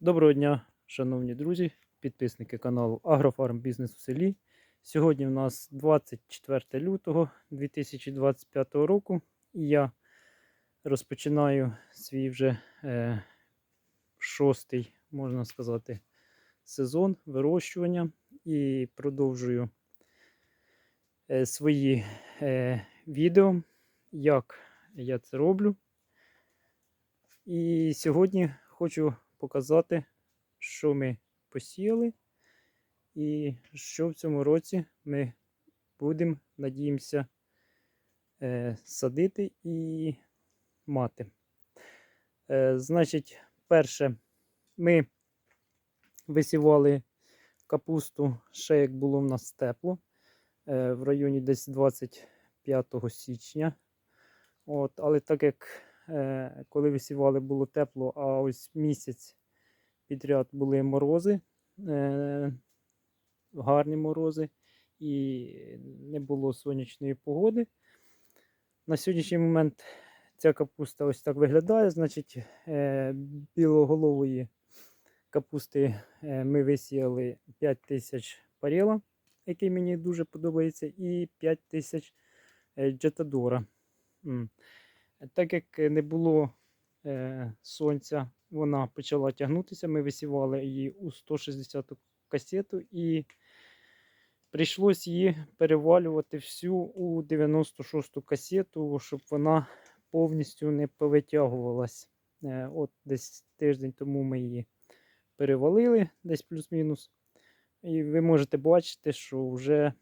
Доброго дня, шановні друзі, підписники каналу Агрофарм Бізнес у селі. Сьогодні у нас 24 лютого 2025 року, і я розпочинаю свій вже е, шостий, можна сказати, сезон вирощування і продовжую е, свої е, відео, як я це роблю. І сьогодні хочу показати, що ми посіяли, і що в цьому році ми будемо, надіємося, е, садити і мати. Е, Значить, перше, ми висівали капусту ще як було в нас тепло, е, в районі десь 25 січня. От, але так як коли висівали, було тепло, а ось місяць підряд були морози, е, гарні морози, і не було сонячної погоди. На сьогоднішній момент ця капуста ось так виглядає. Значить, е, білоголової капусти е, ми висіяли 5 тисяч паріла, який мені дуже подобається, і 5 тисяч е, джетадора. Так як не було е, сонця, вона почала тягнутися. Ми висівали її у 160 касету і прийшлось її перевалювати всю у 96 касету, щоб вона повністю не повитягувалась. Е, от десь тиждень тому ми її перевалили, десь плюс-мінус. І ви можете бачити, що вже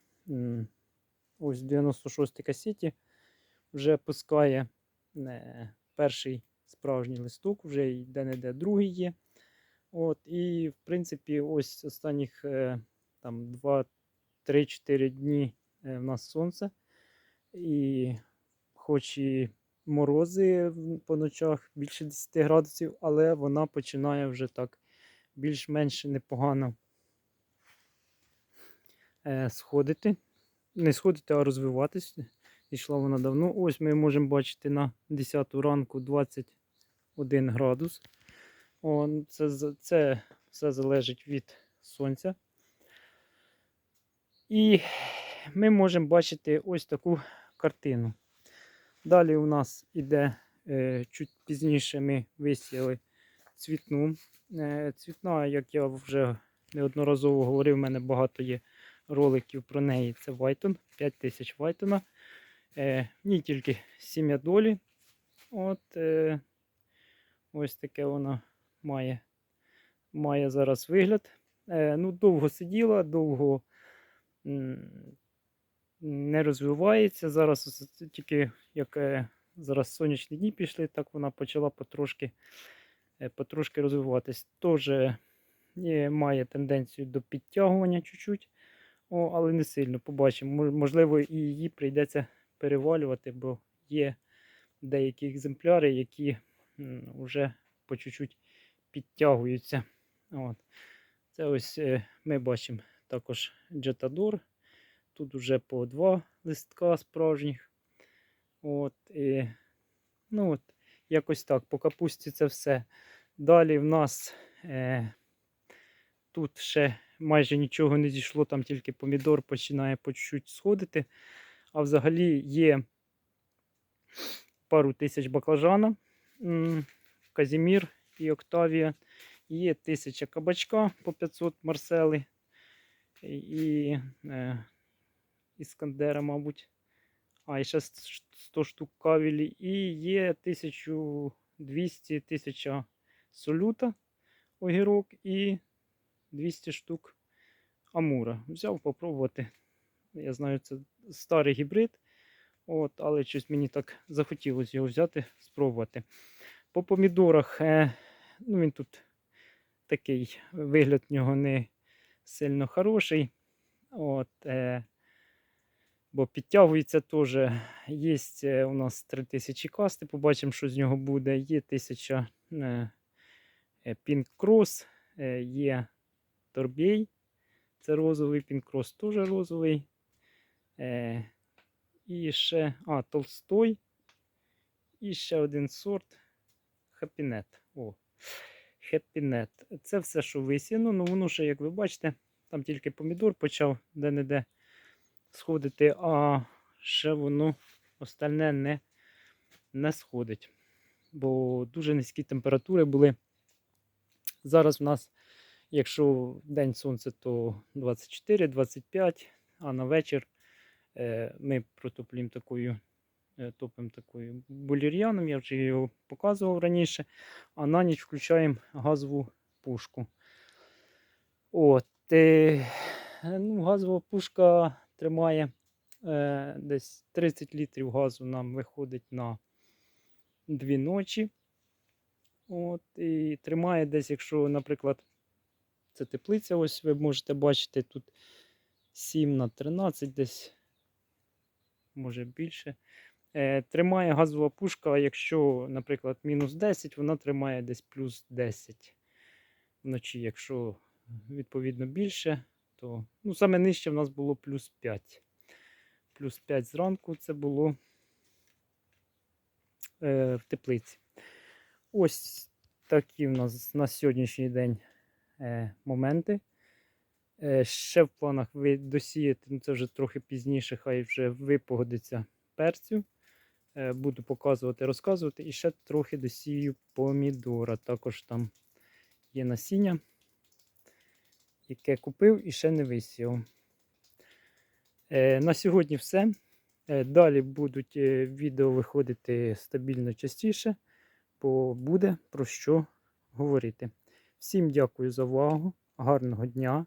ось в 96 касеті вже пускає е, перший справжній листок, вже й де-не-де другий є. От, І, в принципі, ось останніх е, там 2-3-4 дні е, в нас сонце. І хоч і морози по ночах більше 10 градусів, але вона починає вже так більш-менш непогано е, сходити. Не сходити, а розвиватись. Йшла вона давно. Ось ми можемо бачити на 10 ранку 21 градус. О, це, це все залежить від сонця. І ми можемо бачити ось таку картину. Далі у нас іде е, чуть пізніше ми висіяли цвітну. Е, цвітна, як я вже неодноразово говорив, в мене багато є роликів про неї. Це Вайтон, 5000 Вайтона. Е, ні тільки сім'я долі. От е, ось таке воно має, має зараз вигляд. Е, ну, довго сиділа, довго не розвивається. Зараз тільки як е, зараз сонячні дні пішли, так вона почала потрошки, е, потрошки розвиватись. Теж е, має тенденцію до підтягування чуть-чуть, але не сильно. Побачимо. Можливо, і її прийдеться перевалювати, бо є деякі екземпляри, які вже по чуть-чуть підтягуються. От. Це ось е, ми бачимо також джетадор. Тут вже по два листка справжніх. От, і, ну от, якось так. По капусті це все. Далі в нас е, тут ще майже нічого не зійшло, там тільки помідор починає по чуть-чуть сходити. А взагалі є пару тисяч баклажана, Казімір і Октавія. Є тисяча кабачка по 500 марсели і е, Іскандера, мабуть. А, і ще 100 штук кавілі. І є 1200 тисяча солюта огірок і 200 штук амура. Взяв попробувати. Я знаю, це старий гібрид. От, але щось мені так захотілося його взяти, спробувати. По помідорах, е, ну він тут такий вигляд в нього не сильно хороший. От, е, бо підтягується теж. Є е, у нас 3000 касти, побачимо, що з нього буде. Є 1000 е, е, Pink Cross, е, є Торбей. Це розовий, Cross теж розовий. Е, і ще, а, Толстой. І ще один сорт Хапінет. О. HappyNet. Це все, що висіяно, ну воно ще, як ви бачите, там тільки помідор почав де-не-де сходити, а ще воно остальне не, не сходить. Бо дуже низькі температури були. Зараз в нас, якщо день сонце, то 24-25, а на вечір ми протоплюємо такою, е, топимо такою булір'яном, я вже його показував раніше, а на ніч включаємо газову пушку. От, е, ну, газова пушка тримає е, десь 30 літрів газу нам виходить на дві ночі. От, і тримає десь, якщо, наприклад, це теплиця, ось ви можете бачити, тут 7 на 13 десь, може більше. Е, тримає газова пушка, якщо, наприклад, мінус 10, вона тримає десь плюс 10 вночі. Якщо відповідно більше, то ну, саме нижче в нас було плюс 5. Плюс 5 зранку це було е, в теплиці. Ось такі в нас на сьогоднішній день е, моменти. Е, ще в планах досіяти, ну це вже трохи пізніше, хай вже випогодиться перцю. Е, буду показувати, розказувати. І ще трохи досію помідора. Також там є насіння, яке купив і ще не висіяв. Е, на сьогодні все. Далі будуть відео виходити стабільно частіше, бо буде про що говорити. Всім дякую за увагу, гарного дня,